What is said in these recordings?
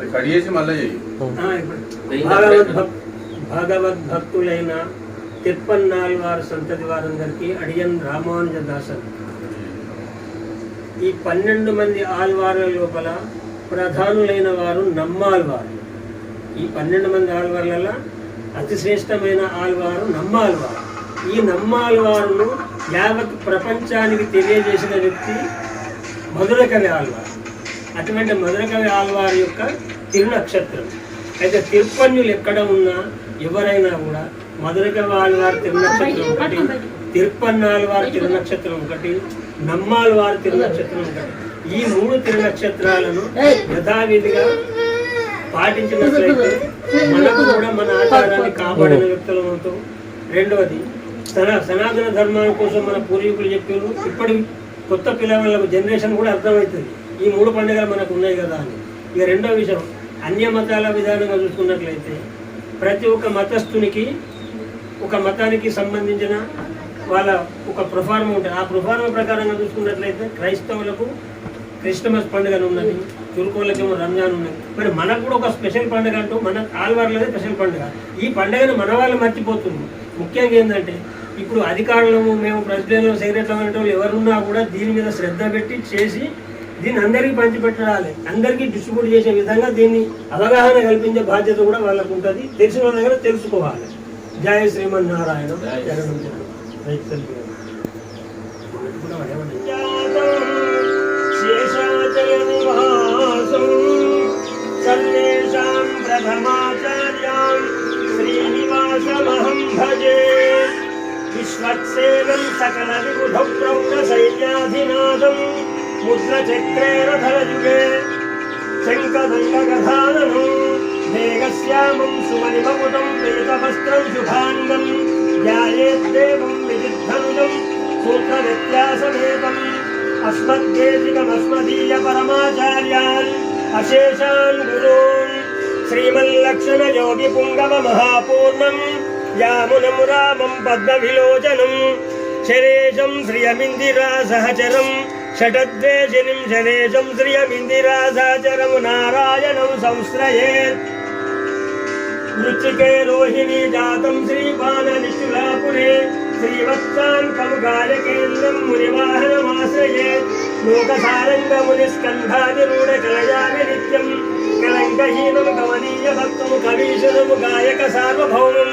అది కడిగేసి మళ్ళీ భగవద్భక్తులైన తిప్పన్నాల్వారు సంతతి వారందరికీ అడియన్ రామానుజదాసన్ ఈ పన్నెండు మంది ఆల్వార్ల లోపల ప్రధానులైన వారు నమ్మాల్వారు. ఈ పన్నెండు మంది ఆల్వార్లలో అతి శ్రేష్టమైన ఆల్వారు నమ్మాల్వారు. ఈ నమ్మాల్వారును యావత్ ప్రపంచానికి తెలియజేసిన వ్యక్తి మధుర కవి ఆల్వారు అటువంటి మధుర కవి ఆల్వారి యొక్క తిరునక్షత్రం. అయితే తిరుపన్యులు ఎక్కడ ఉన్నా ఎవరైనా కూడా మధుర కవి ఆల్వారి తిరునక్షత్రం ఒకటి తిరుపన్నాల్ వారి తిరునక్షత్రం ఒకటి నమ్మాల్ వారి తిరునక్షత్రం ఒకటి. ఈ మూడు తిరునక్షత్రాలను యథావిధిగా పాటించినట్లయితే మనకు కూడా మన ఆచారాన్ని కాపాడిన వ్యక్తులం అవుతాం. రెండవది సనా సనాతన ధర్మం కోసం మన పూర్వీకులు చెప్పారు ఇప్పటి కొత్త పిల్లల జనరేషన్ కూడా అర్థమవుతుంది. ఈ మూడు పండుగలు మనకు ఉన్నాయి కదా అని. ఇక రెండో విషయం అన్య మతాల విధానంగా చూసుకున్నట్లయితే ప్రతి ఒక్క మతస్థునికి ఒక మతానికి సంబంధించిన వాళ్ళ ఒక ప్రొఫార్మ ఉంటుంది. ఆ ప్రొఫార్మ ప్రకారంగా చూసుకున్నట్లయితే క్రైస్తవులకు క్రిస్టమస్ పండుగ ఉన్నది తుర్కోళ్ళకేమో రంజాన్ ఉన్నది. మరి మనకు కూడా ఒక స్పెషల్ పండుగ అంటూ మన ఆల్వార్లదే స్పెషల్ పండుగ. ఈ పండుగను మన వాళ్ళు మర్చిపోతుంది ముఖ్యంగా ఏంటంటే ఇప్పుడు అధికారులము మేము ప్రెసిడెంట్లు సెక్రటరీ అనేటువంటి ఎవరున్నా కూడా దీని మీద శ్రద్ధ పెట్టి చేసి దీన్ని అందరికీ పంచిపెట్టాలి అందరికీ డిస్ట్రిబ్యూట్ చేసే విధంగా దీన్ని అవగాహన కల్పించే బాధ్యత కూడా వాళ్ళకు ఉంటుంది తెలిసిన వాళ్ళ దగ్గర తెలుసుకోవాలి జయ శ్రీమన్నారాయణ జగన్ సర్వేషాం ప్రథమాచార్యాం శ్రీనివాసమహం భజే విశ్వక్సేనం సకల విబుధ ప్రౌఢ సైన్యాధినాథం ముద్రచక్రే రథయుగే మేఘశ్యామం సుమనిమకుటం ప్రేతవస్త్రం శుభాంగం ధ్యాయేద్దేవం విదిద్ధనుజం సూత్రవ్యత్యాసమేతం అస్మద్దేశికమస్మదీయ పరమాచార్యాన్ అశేషాన్ గురూన్ శ్రీమల్లక్షణ యోగి పుంగవ మహాపూర్ణం యామునం రామం పద్మవిలోచనం శరేషం శ్రియమిందిరా సహచరం షటద్వేషినిం శరేశం శ్రియమిందిరా సహచరం నారాయణం సంశ్రయేత్ వృచ్చికే రోహిణి జాతం శ్రీపాన నిశులాపురే శ్రీవత్సాంకం గాయకేంద్రం మునివాహనమాశ్రయే లోకసారంగ మునిస్కంధాదిరూఢ నిత్యం కలంకహీనం గమనీయ భక్తము కవీశురము గాయక సార్వభౌమం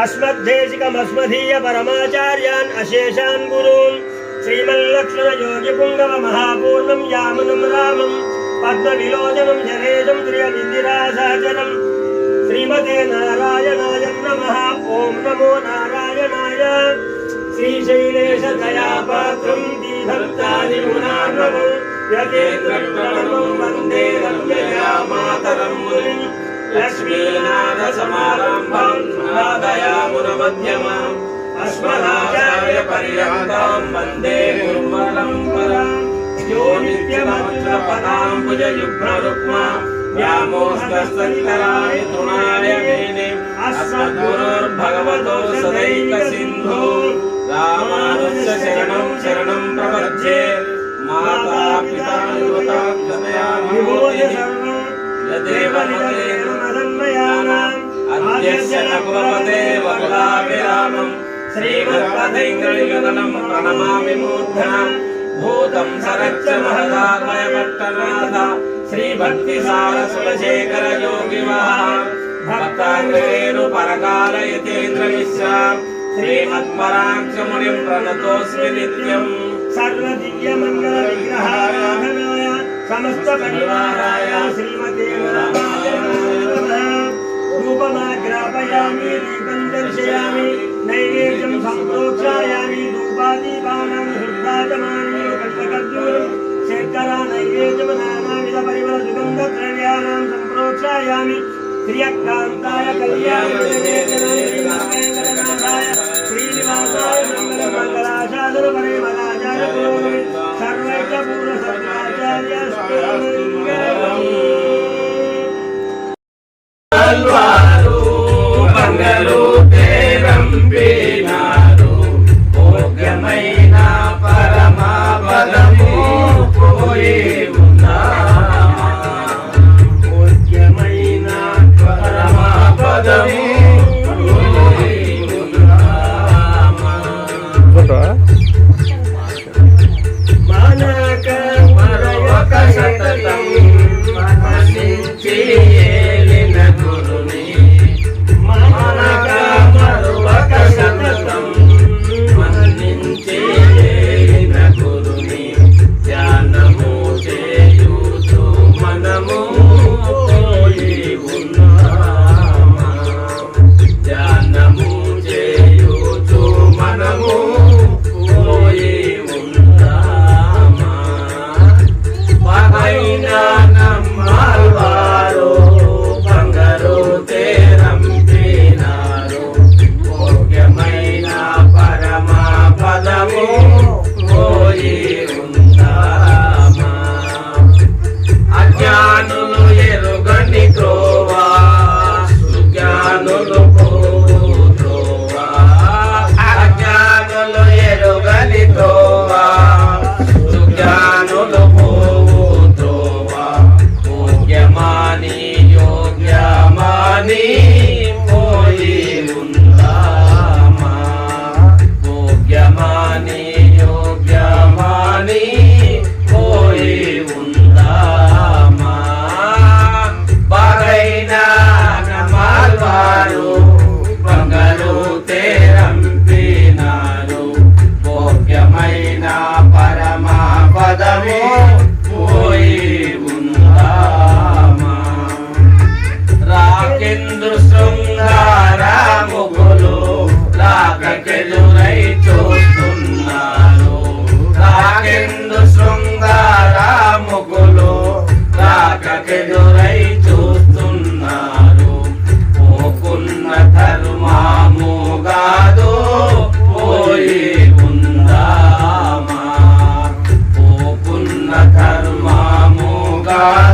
అస్మద్దేశికమస్మదీయ పరమాచార్యాన్ అశేషాన్ గురూన్ శ్రీమల్లక్ష్మణ యోగి పుంగవ మహాపూర్ణం యామనం రామం పద్మ విలోచనం జనేజం శ్రియమిందిరాసాచనం శ్రీమతే నారాయణాయ నమ ఓం నమో నారాయణాయ శ్రీశైలేశ దయాపాత్రం దీభక్తాది గుణార్ణవం యతేంద్రం వందే రమ్యయా మాతరం మునిం లక్ష్మీనాథ సమారంభం నాదయామునమధ్యమాం అస్మదాచార్య పర్యంతం వందే గురుపరంపరాం యో నిత్యమత్ర పదాంబుజయుగ్మరుక్మా వ్యామోస్తరాయ తృణాయ మేనే అస్మద్గురోర్భగవతో సదైక సింధో రామానుజ శరణం శరణం ప్రపద్యే మాతా పితా యువతా అద్యస్య నకులపతే వకులాభిరామం శ్రీమద్పథైంద్రయుగలం ప్రణమామి మూర్ధనం భూతం సరచ్చ మహదాత్మయపట్టనాథ శ్రీభక్తి సార సులశేఖర యోగి భక్తాంగ్రేణు పరకాల యతేంద్ర మిశ్రాం శ్రీమత్పరాక్షమునిం ప్రణతోస్మి నిత్యం సర్వదివ్య మంగళ విగ్రహారాధనాయ సమస్త పరివారాయ శ్రీమతే రామాయ రూపమాగ్రాపయామి దీపం దర్శయామి నైవేద్యం సంప్రోక్షాయామి ధూపాదీపానాం శుద్ధాచమాని కల్పకర్జూరం శర్కర నైవేద్యం నానావిధ పరిమళ సుగంధ నాకెదురై చూస్తున్నారు పోకున్న ధర్మాము కాదు పోయి ఉందామా పోకున్న ధర్మాము కాదు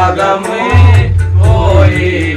Господа ми твої.